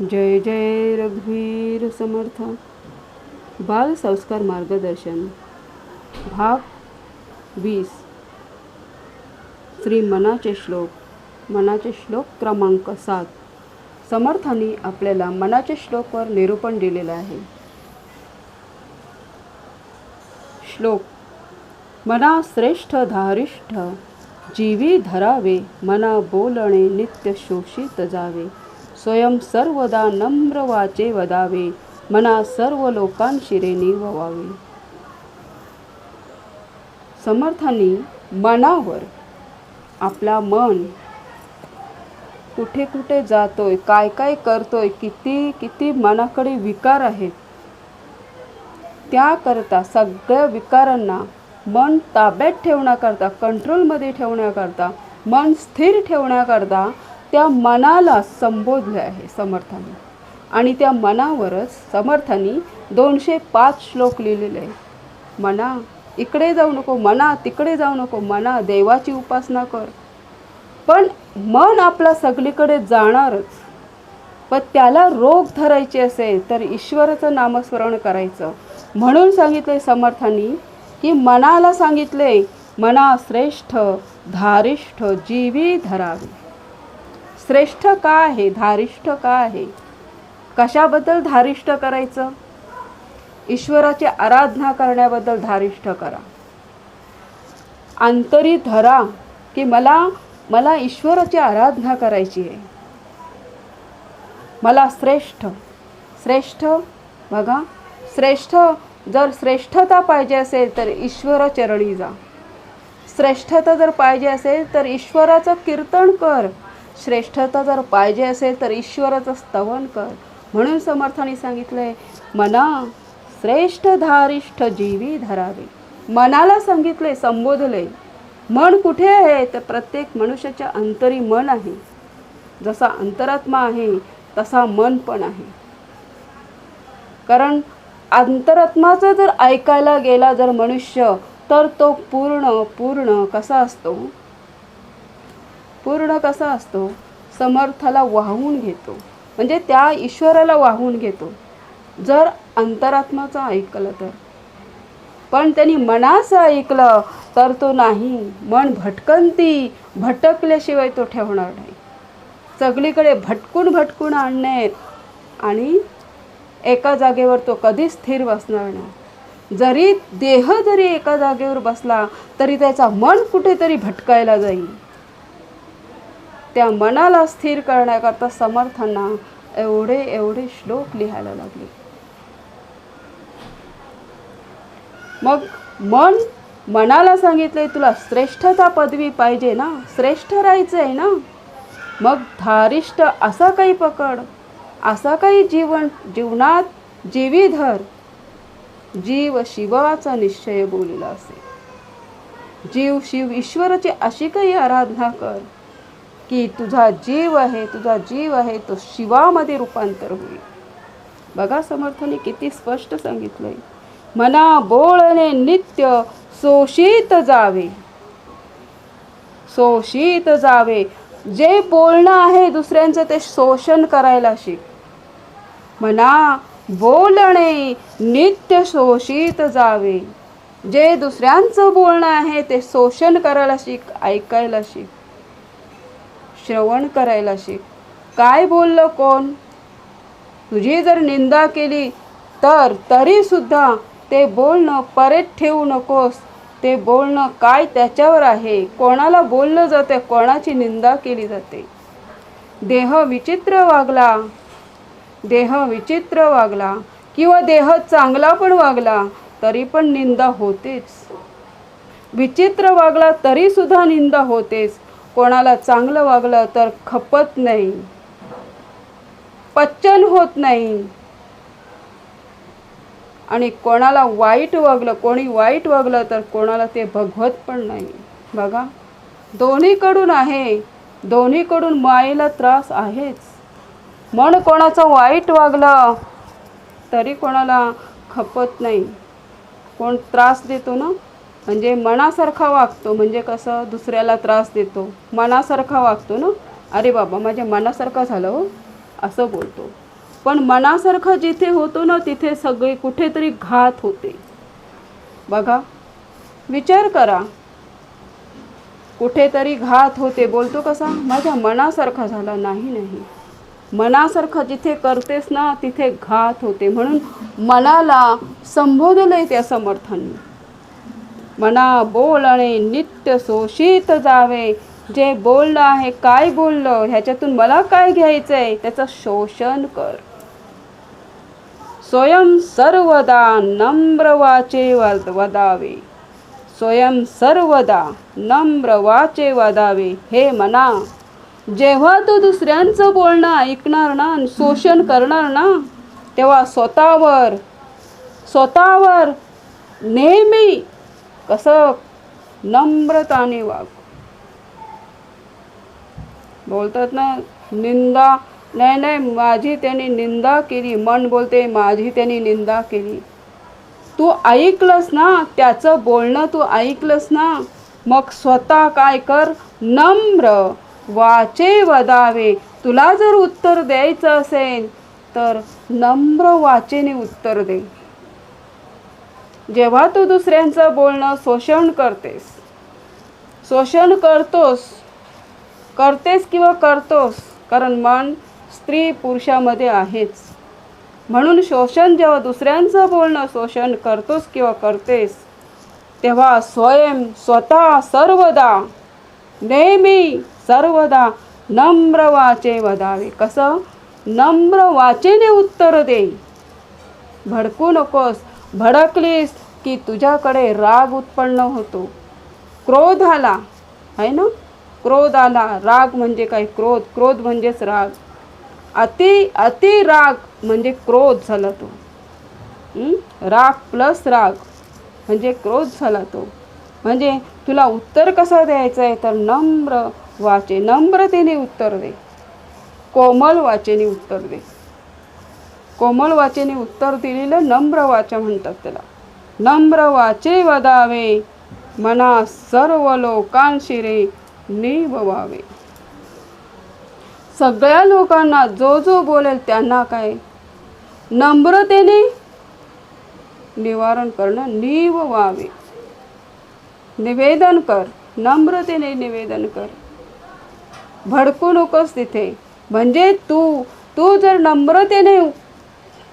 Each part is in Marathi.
जय जय रघुवीर समर्थ। बाल संस्कार मार्गदर्शन। भाग वीस। श्री मनाचे श्लोक। मनाचे श्लोक क्रमांक सात. समर्थांनी आपल्याला मनाचे श्लोकवर निरूपण दिलेलं आहे. श्लोक। मना श्रेष्ठ धारिष्ठ जीवी धरावे मना बोलणे नित्य शोषित जावे. स्वयं सर्वदा नम्र वाचे वदावे मना सर्व लोकांशिरे निववावे. समर्थांनी मनावर आपला मन कुठे कुठे जातोय काय काय करतोय किती किती मनाकडे विकार आहेत त्याकरता सगळ्या विकारांना मन ताब्यात ठेवण्याकरता कंट्रोलमध्ये ठेवण्याकरता मन स्थिर ठेवण्याकरता त्या मनाला संबोधले आहे समर्थांनी. आणि त्या मनावरच समर्थांनी दोनशे पाच श्लोक लिहिलेले आहे मना इकडे जाऊ नको मना तिकडे जाऊ नको मना देवाची उपासना कर. पण मन आपला सगळीकडे जाणारच. पण त्याला रोग धरायचे असेल तर ईश्वराचं नामस्मरण करायचं. म्हणून सांगितले समर्थांनी की मनाला सांगितले मना श्रेष्ठ धारिष्ठ जीवी धरावी. श्रेष्ठ का आहे? धारिष्ठ का आहे? कशाबद्दल धारिष्ठ करायचं? ईश्वराची आराधना करण्याबद्दल धारिष्ठ करा. अंतरी धरा की मला मला ईश्वराची आराधना करायची आहे. मला श्रेष्ठ श्रेष्ठ बघा श्रेष्ठ जर श्रेष्ठता पाहिजे असेल तर ईश्वर चरणी जा. श्रेष्ठता जर पाहिजे असेल तर ईश्वराचं कीर्तन कर. श्रेष्ठता जर पाहिजे असेल तर ईश्वराचं स्तवन कर. म्हणून समर्थाने सांगितलंय मना श्रेष्ठ धारिष्ठ जीवी धरावे. मनाला सांगितले संबोधले मन कुठे आहे? तर प्रत्येक मनुष्याच्या अंतरी मन आहे. जसा अंतरात्मा आहे तसा मन पण आहे. कारण अंतरात्माचं जर ऐकायला गेला जर मनुष्य तर तो पूर्ण पूर्ण कसा असतो? पूर्ण कसा असतो? समर्थाला वाहून घेतो. म्हणजे त्या ईश्वराला वाहून घेतो. जर अंतरात्माचं ऐकलं तर. पण त्यांनी मनाचं ऐकलं तर तो नाही. मन भटकंती भटकल्याशिवाय तो ठेवणार नाही. सगळीकडे भटकून भटकून आणणे आणि एका जागेवर तो कधीच स्थिर बसणार नाही. जरी देह जरी एका जागेवर बसला तरी त्याचा मन कुठेतरी भटकायला जाईल. त्या मनाला स्थिर करण्याकरता समर्थांना एवढे एवढे श्लोक लिहायला लागले. मग मन मनाला सांगितले तुला श्रेष्ठता पदवी पाहिजे ना? श्रेष्ठ राहायचं आहे ना? मग धारिष्ट असा काही पकड असा काही जीवन जीवनात जीवी धर जीव शिवाचा निश्चय बोललेला असे. जीव शिव ईश्वराची अशी काही आराधना कर की तुझा जीव आहे तुझा जीव आहे तो शिवामध्ये रूपांतर होईल. बघा समर्थाने किती स्पष्ट सांगितलंय. मना बोळणे नित्य शोषित जावे. शोषित जावे. जे बोलणं आहे दुसऱ्यांचं ते शोषण करायला शिक. म्हणा बोलणे नित्य शोषित जावे. जे दुसऱ्यांचं बोलणं आहे ते शोषण करायला शिक ऐकायला शिक. श्रवण करायला शिक काय बोललं कोण? तुझी जर निंदा केली तर तरीसुद्धा ते बोलणं परत ठेवू नकोस. ते बोलणं काय त्याच्यावर आहे? कोणाला बोललं जातं? कोणाची निंदा केली जाते? देह विचित्र वागला. देह विचित्र वागला. किंवा देह चांगला पण वागला तरी पण निंदा होतेच. विचित्र वागला तरीसुद्धा निंदा होतेच. कोणाला चांगलं वागलं तर खपत नाही पच्चन होत नाही. आणि कोणाला वाईट वागलं कोणी वाईट वागलं तर कोणाला ते भगवत पण नाही. बघा दोन्हीकडून आहे दोन्हीकडून मायेला त्रास आहेच. मन कोणाचं वाईट वागलं तरी कोणाला खपत नाही. कोण त्रास देतो ना? म्हणजे मनासारखा वागतो म्हणजे कसं दुसऱ्याला त्रास देतो. मनासारखा वागतो ना? अरे बाबा माझ्या मनासारखं झालं हो. असं बोलतो. पण मनासारखं जिथे होतो ना तिथे सगळे कुठेतरी घात होते. बघा विचार करा. कुठेतरी घात होते बोलतो कसा? माझ्या मनासारखा झाला नाही नाही. मनासारखं जिथे करतेस ना तिथे घात होते. म्हणून मनाला संबोधलं आहे त्या समर्थांनी. मना बोलणे नित्य शोषित जावे. जे बोलणं आहे काय बोललं ह्याच्यातून मला काय घ्यायचं आहे त्याचं शोषण कर. स्वयं सर्वदा नम्र वाचे वदावे. स्वयं सर्वदा नम्र वाचे वदावे. हे मना जेव्हा तू दुसऱ्यांचं बोलणं ऐकणार ना शोषण करणार ना तेव्हा स्वतःवर स्वतःवर नेहमी कसं नम्रताने वाग. बोलतात ना निंदा नाही नाही माझी त्यांनी निंदा केली. मन बोलते माझी त्यांनी निंदा केली. तू ऐकलंस ना त्याचं बोलणं तू ऐकलंस ना मग स्वतः काय कर? नम्र वाचे वदावे. तुला जर उत्तर द्यायचं असेल तर नम्र वाचेने उत्तर दे. जेव्हा तू दुसऱ्यांचं बोलणं शोषण करतेस शोषण करतोस करतेस किंवा करतोस कारण मन स्त्री पुरुषामध्ये आहेच. म्हणून शोषण जेव्हा दुसऱ्यांचं बोलणं शोषण करतोस किंवा करतेस तेव्हा स्वयं स्वतः सर्वदा नेहमी सर्वदा नम्र वाचे वदावे कसं? नम्र वाचेने उत्तर दे. भडकू नकोस. भडकलीस की तुझ्याकडे राग उत्पन्न होतो. क्रोध आला आहे ना? क्रोध आला. राग म्हणजे काय? क्रोध. क्रोध म्हणजेच राग. अति अति राग म्हणजे क्रोध झाला तो. राग प्लस राग म्हणजे क्रोध झाला तो. म्हणजे तुला उत्तर कसं द्यायचं आहे? तर नम्र वाचे नम्रतेने उत्तर दे. कोमल वाचेने उत्तर दे. कोमल वाचेने उत्तर दिलेलं नम्र वाचा म्हणतात त्याला. नम्र वाचे वदावे. मना सर्व लोकांशिरे व्हावे सगळ्या लोकांना जो जो बोलेल त्यांना काय? नम्रतेने निवारण करणं नीव व्हावे निवेदन कर. नम्रतेने निवेदन कर. भडकू नकोस तिथे. म्हणजे तू तू जर नम्रतेने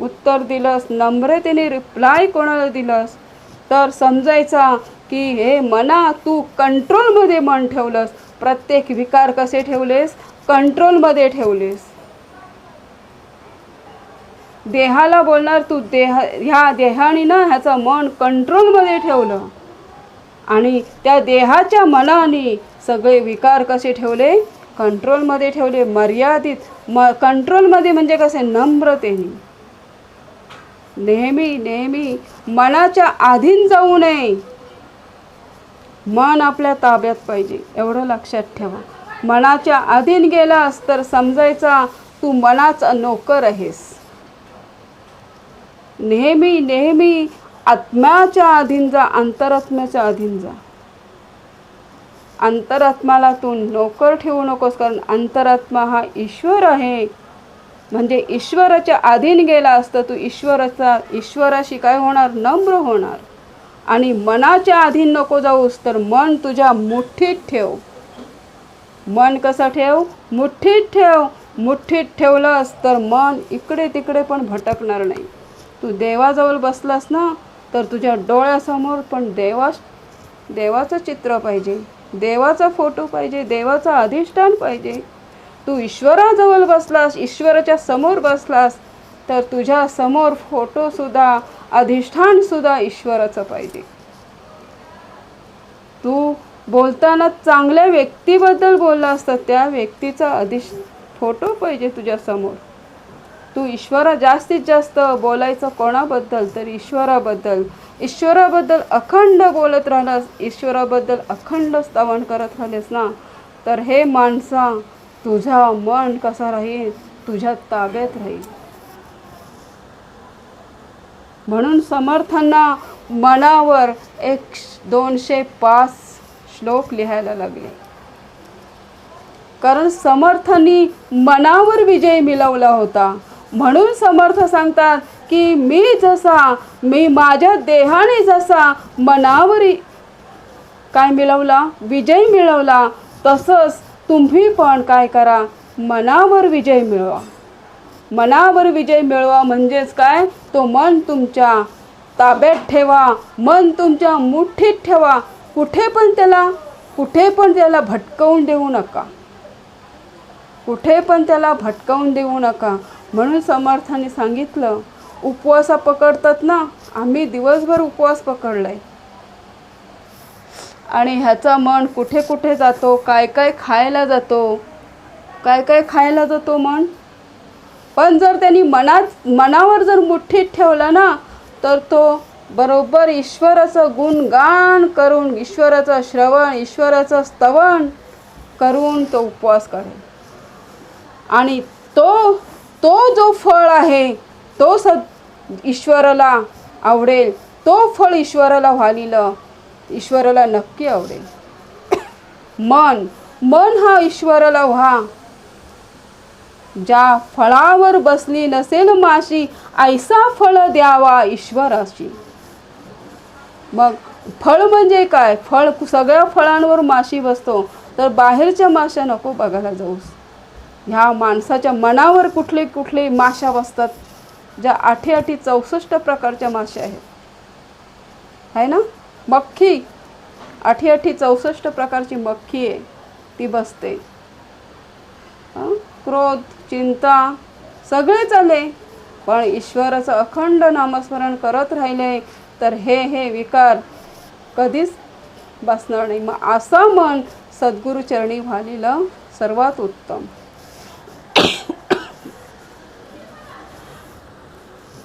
उत्तर दिलंस नम्रतेने रिप्लाय कोणाला दिलंस? तर समजायचा की हे मना तू कंट्रोलमध्ये मन ठेवलंस. प्रत्येक विकार कसे ठेवलेस? कंट्रोलमध्ये ठेवलेस. देहाला बोलणार तू देह ह्या देहाने ना ह्याचं मन कंट्रोलमध्ये ठेवलं. आणि त्या देहाच्या मनाने सगळे विकार कसे ठेवले? कंट्रोलमध्ये ठेवले मर्यादित म कंट्रोलमध्ये म्हणजे कसे? नम्रतेने. नेहमी नेहमी मनाच्या आधीन जाऊ नये. मन आपल्या ताब्यात पाहिजे एवढं लक्षात ठेवा. मनाच्या अधीन गेलास तर समजायचा तू मनाचा नोकर आहेस. नेहमी नेहमी आत्म्याच्या अधीन जा अंतरात्म्याच्या अधीन जा. अंतरात्माला तू नोकर ठेवू नकोस कारण अंतरात्मा हा ईश्वर आहे. म्हणजे ईश्वराच्या अधीन गेला असतं तू ईश्वराचा ईश्वराशी काय होणार? नम्र होणार. आणि मनाच्या अधीन नको जाऊस तर मन तुझ्या मुठ्ठीत ठेव. मन कसं ठेव? मुठ्ठीत ठेव. मुठ्ठीत ठेवलंस तर मन इकडे तिकडे पण भटकणार नाही. तू देवाजवळ बसलास ना तर तुझ्या डोळ्यासमोर पण देवा देवाचं चित्र पाहिजे. देवाचा फोटो पाहिजे देवाचं अधिष्ठान पाहिजे. तू ईश्वराजवळ बसलास ईश्वराच्या समोर बसलास तर तुझ्या समोर फोटोसुद्धा अधिष्ठानसुद्धा ईश्वराचं पाहिजे. तू बोलताना चांगल्या व्यक्तीबद्दल बोलला तर त्या व्यक्तीचा अधिश फोटो पाहिजे तुझ्या समोर. तू ईश्वरा जास्तीत जास्त बोलायचं कोणाबद्दल? तर ईश्वराबद्दल. ईश्वराबद्दल अखंड बोलत राहिलास ईश्वराबद्दल अखंड स्तवन करत राहिलेस ना तर हे माणसा तुझा मन कसा राहील तुझ्या ताब्यात राहील. म्हणून समर्थांना मनावर एक दोनशे पाच श्लोक लिहायला लागले. कारण समर्थांनी मनावर विजय मिळवला होता. म्हणून समर्थ सांगतात की मी जसा मी माझ्या देहाने जसा मनावर काय मिळवला विजय मिळवला तसंच तुम्ही पण काय करा मनावर विजय मिळवा. मनावर विजय मिळवा म्हणजेच काय? तो मन तुमच्या ताब्यात ठेवा मन तुमच्या मुठीत ठेवा. कुठे पण त्याला कुठे पण त्याला भटकवून देऊ नका. कुठे पण त्याला भटकवून देऊ नका. म्हणून समर्थाने सांगितलं उपवासा पकडतात ना आम्ही दिवसभर उपवास पकडलाय. आणि ह्याचा मन कुठे कुठे जातो काय काय खायला जातो काय काय खायला जातो मन पण जर त्यांनी मनात मनावर जर मुठ्ठीत ठेवला ना तर तो बरोबर ईश्वराचं गुणगान करून ईश्वराचं श्रवण ईश्वराचं स्तवन करून तो उपवास करेल. आणि तो तो जो फळ आहे तो सद ईश्वराला आवडेल तो फळ ईश्वराला व्हालिलं ईश्वराला नक्की आवडेल. मन मन हा ईश्वराला व्हा. ज्या फळावर बसली नसेल माशी ऐसा फळ द्यावा ईश्वराशी. मग फळ म्हणजे काय? फळ सगळ्या फळांवर माशी बसतो तर बाहेरच्या माशा नको बघायला जाऊस. ह्या माणसाच्या मनावर कुठले कुठले माशा बसतात ज्या आठी आठी चौसष्ट प्रकारच्या माशा आहेत. आहे ना? मक्खी. अठी अठी चौसष्ट प्रकारची मक्खी आहे. ती बसते. क्रोध चिंता सगळे चाले. पण ईश्वराचं अखंड नामस्मरण करत राहिले तर हे हे विकार कधीच बसणार नाही. मग असं मन सद्गुरुचरणी व्हालेलं सर्वात उत्तम.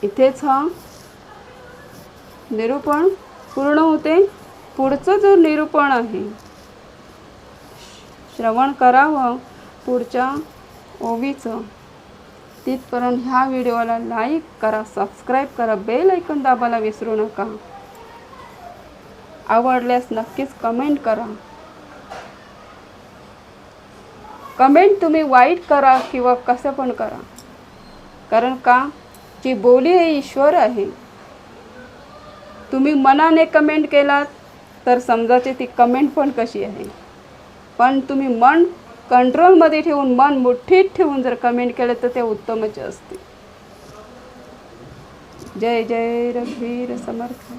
इथेच हा निरूपण पूर्ण होते. पुढचं जो निरूपण आहे श्रवण करावं पुढच्या ओवीचं तिथपर्यंत ह्या व्हिडिओला लाईक करा सबस्क्राईब करा बेल ऐकून दाबायला विसरू नका. आवडल्यास नक्कीच कमेंट करा. कमेंट तुम्ही वाईट करा किंवा कसं पण करा. कारण का? जी बोली आहे ईश्वर आहे. तुम्ही मनाने कमेंट केलात तर समजायचे ती कमेंट पण कशी आहे. पण तुम्ही मन कंट्रोलमध्ये ठेवून मन मुठ्ठीत ठेवून जर कमेंट केलं तर ते उत्तमच असते. जय जय रघुवीर समर्थ.